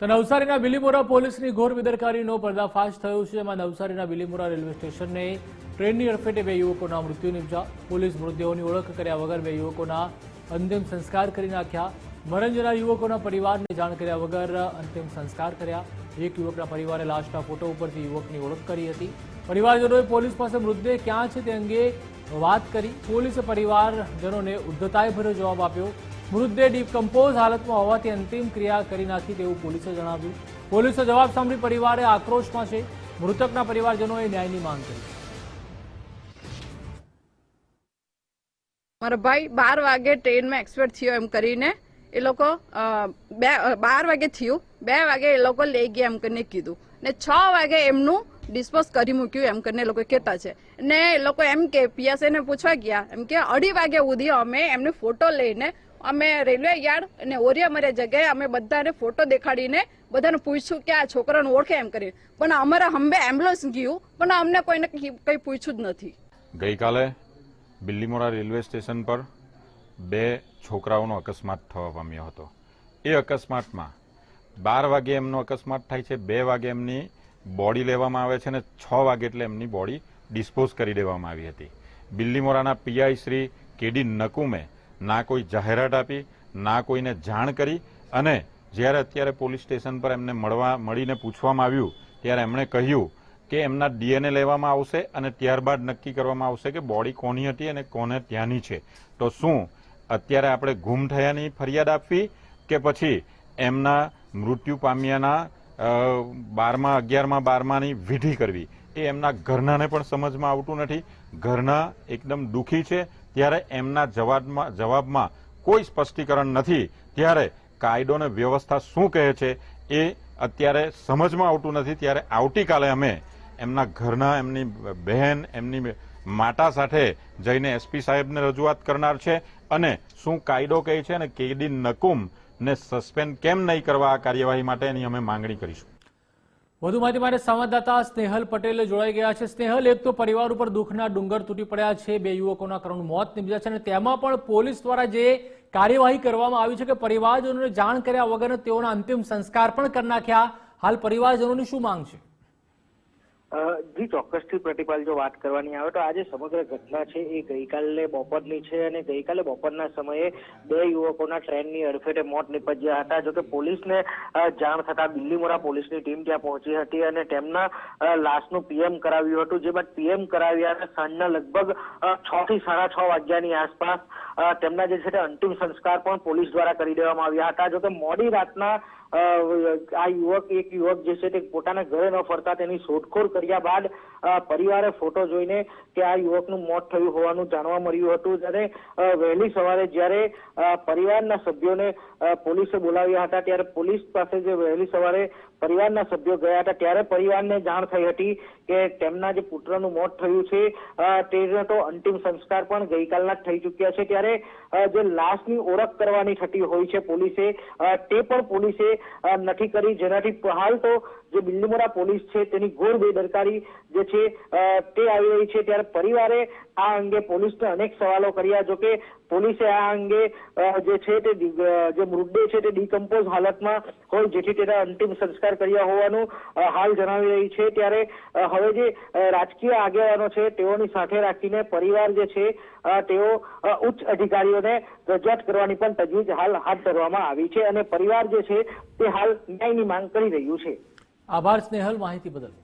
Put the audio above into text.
તો નવસારીના બિલીમોરા પોલીસની ઘોર બેદરકારીનો પર્દાફાશ થયો છે. જેમાં નવસારીના બિલીમોરા રેલવે સ્ટેશને ટ્રેનની અડફેટે બે યુવકોના મૃત્યુ નિપજા પોલીસ મૃતદેહોની ઓળખ કર્યા વગર બે યુવકોના અંતિમ સંસ્કાર કરી નાખ્યા. મરણ જનાર યુવકોના પરિવારને જાણ કર્યા વગર અંતિમ સંસ્કાર કર્યા. એક યુવકના પરિવારે લાશના ફોટો ઉપરથી યુવકની ઓળખ કરી હતી. પરિવારજનોએ પોલીસ પાસે મૃતદેહ ક્યાં છે તે અંગે વાત કરી. પોલીસે પરિવારજનોને ઉદ્ધતાએ ભર્યો જવાબ આપ્યો. મૃતદેહ ડિકમ્પોઝ હાલતમાં હોવાથી અંતિમ ક્રિયા કરી નાખી તેવું પોલીસે જણાવ્યું. પોલીસે જવાબ સાંભળી પરિવારે આક્રોશમાં છે. મૃતકના પરિવારજનોએ ન્યાયની માંગ કરી. મારા ભાઈ બાર વાગે ટ્રેનમાં એક્સપર્ટ થયો એમ કરીને એ લોકો બે બાર વાગે થયું. બે વાગે એ લોકો લઈ ગયા એમ કરીને કીધું. ને છ વાગે એમનું ડિસ્પોઝ કરી મૂક્યું એમ કરીને લોકો કહેતા છે. ને એ લોકો એમ કે પીએસઆઈ ને પૂછવા ગયા. એમ કે, અઢી વાગે સુધી અમે એમને ફોટો લઈને અમે રેલવે યાર્ડ અને ઓરિયા મરે જગ્યાએ અમે બધાને ફોટો દેખાડીને બધાને પૂછ્યું કે આ છોકરાને ઓળખે એમ કરી પણ અમારા હંબે એમ્બ્યુલન્સ ગયું, પણ અમને કોઈને કંઈ કંઈ પૂછ્યું જ નથી. ગઈકાલે બિલ્લીમોરા રેલવે સ્ટેશન પર બે છોકરાઓનો અકસ્માત થવા પામ્યો હતો. એ અકસ્માતમાં બાર વાગે એમનો અકસ્માત થાય છે, બે વાગે એમની બોડી લેવામાં આવે છે અને છ વાગે એટલે એમની બોડી ડિસ્પોઝ કરી દેવામાં આવી હતી. બિલ્લીમોરાના પીઆઈ શ્રી કેડી નકુમે ના કોઈ જાહેરાત આપી, ના કોઈને જાણ કરી અને જ્યારે અત્યારે પોલીસ સ્ટેશન પર એમને મળવા મળીને પૂછવામાં આવ્યું, ત્યારે એમણે કહ્યું કે એમના ડીએનએ લેવામાં આવશે અને ત્યારબાદ નક્કી કરવામાં આવશે કે બોડી કોની હતી અને કોને ત્યાંની છે. તો શું અત્યારે આપણે ગુમ થયાની ફરિયાદ આપવી કે પછી એમના મૃત્યુ પામ્યાના બારમા, અગિયારમા, બારમાની વિધિ કરવી. એ એમના ઘરનાને પણ સમજમાં આવતું નથી. ઘરના એકદમ દુઃખી છે. ત્યારે એમના જવાબમાં જવાબમાં કોઈ સ્પષ્ટીકરણ નથી. ત્યારે કાયદો અને વ્યવસ્થા શું કહે છે એ અત્યારે સમજમાં આવતું નથી. ત્યારે આવતીકાલે અમે એમના ઘરના, એમની બહેન, એમની માતા સાથે જઈને એસપી સાહેબને રજૂઆત કરનાર છે અને શું કાયદો કહે છે અને કેદી નકુમ ને સસ્પેન્ડ કેમ નહીં કરવા આ કાર્યવાહી માટે એની અમે માંગણી કરીશું. વધુ માહિતી માટે સંવાદદાતા સ્નેહલ પટેલ જોડાઈ ગયા છે. સ્નેહલ, એક તો પરિવાર ઉપર દુઃખના ડુંગર તૂટી પડ્યા છે. બે યુવકોના કરુણ મોત નીપજ્યા છે અને તેમાં પણ પોલીસ દ્વારા જે કાર્યવાહી કરવામાં આવી છે કે પરિવારજનોને જાણ કર્યા વગર તેઓના અંતિમ સંસ્કાર પણ કરી નાખ્યા. હાલ પરિવારજનોની શું માંગ છે? જી, ચોક્કસથી પ્રતિપાલ, જો વાત કરવાની આવે તો આજે સમગ્ર ઘટના છે એ ગઈકાલે બપોરની છે અને ગઈકાલે બપોરના સમયે બે યુવકોના ટ્રેનની અડફેટે મોત નીપજ્યા હતા. જોકે પોલીસને જાણ થતા બિલ્લીમોરા પોલીસની ટીમ ત્યાં પહોંચી હતી અને તેમના લાશનું પીએમ કરાવ્યું હતું. જે બાદ પીએમ કરાવ્યા સાંજના લગભગ છ થી સાડા છ વાગ્યાની આસપાસ તેમના જે છે તે અંતિમ સંસ્કાર પણ પોલીસ દ્વારા કરી દેવામાં આવ્યા હતા. જોકે મોડી રાતના આ યુવક, એક યુવક જે છે તે પોતાના ઘરે ન ફરતા તેની શોધખોળ કર્યા બાદ પરિવારે ફોટો જોઈને કે આ યુવકનું મોત થયું હોવાનું જાણવા મળ્યું હતું. અને વહેલી સવારે જ્યારે પરિવારના સભ્યોને પોલીસે બોલાવ્યા હતા, ત્યારે પોલીસ પાસે જે વહેલી સવારે પરિવારના સભ્યો ગયા હતા, ત્યારે પરિવારને જાણ થઈ હતી કે તેમના જે પુત્રનું મોત થયું છે તેનો તો અંતિમ સંસ્કાર પણ ગઈકાલના થઈ ચૂક્યા છે. ત્યારે જે લાશની ઓળખ કરવાની થતી હોય છે પોલીસે તે પણ પોલીસે નથી કરી. જેનાથી હાલ તો જે બિલ્લીમોરા પોલીસ છે, તેની ઘોર બેદરકારી જે છે તે આવી રહી છે. ત્યારે પરિવારે આ અંગે પોલીસને અનેક સવાલો કર્યા, જો કે પોલીસે આ અંગે જે છે તે જે મૃતદેહ છે તે ડિકમ્પોઝ હાલતમાં હોય જેથી તેના અંતિમ સંસ્કાર કર્યા હોવાનું હાલ જણાવી રહી છે. ત્યારે હવે જે રાજકીય આગેવાનો છે તેઓની સાથે રાખીને પરિવાર જે છે તેઓ ઉચ્ચ અધિકારીઓને રજૂઆત કરવાની પણ તજવીજ હાલ હાથ ધરવામાં આવી છે અને પરિવાર જે છે તે હાલ ન્યાયની માંગ કરી રહ્યું છે. આભાર સ્નેહલ, માહિતી બદલ.